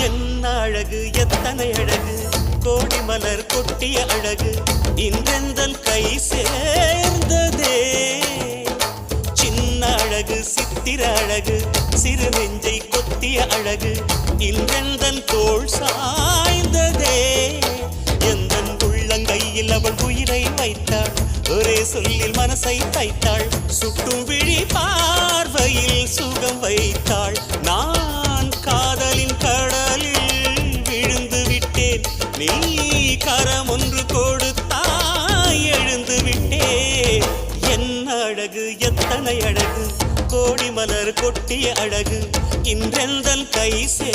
என்ன அழகு எத்தனை அழகு? கோடி மலர் கொட்டிய அழகு. இன்றெந்தன் கை சேர்ந்ததே. சின்ன அழகு சித்திர அழகு. சிறு நெஞ்சை கொத்திய அழகு. இன்றெந்தன் தோல் சாய்ந்ததே. எந்தன் உள்ளங்கையில் அவள் உயிரை வைத்தாள். ஒரே சொல்லில் மனசை தைத்தாள். சுட்டும் விழி பார்வையில் சுகம் வைத்தாள். நான் நீ கரம் ஒன்று கொடுத்தாய் எழுந்து விட்டேன் என்ன அழகு எத்தனை அழகு கோடி மலர் கொட்டிய அழகு இன்றெந்தன் கை சே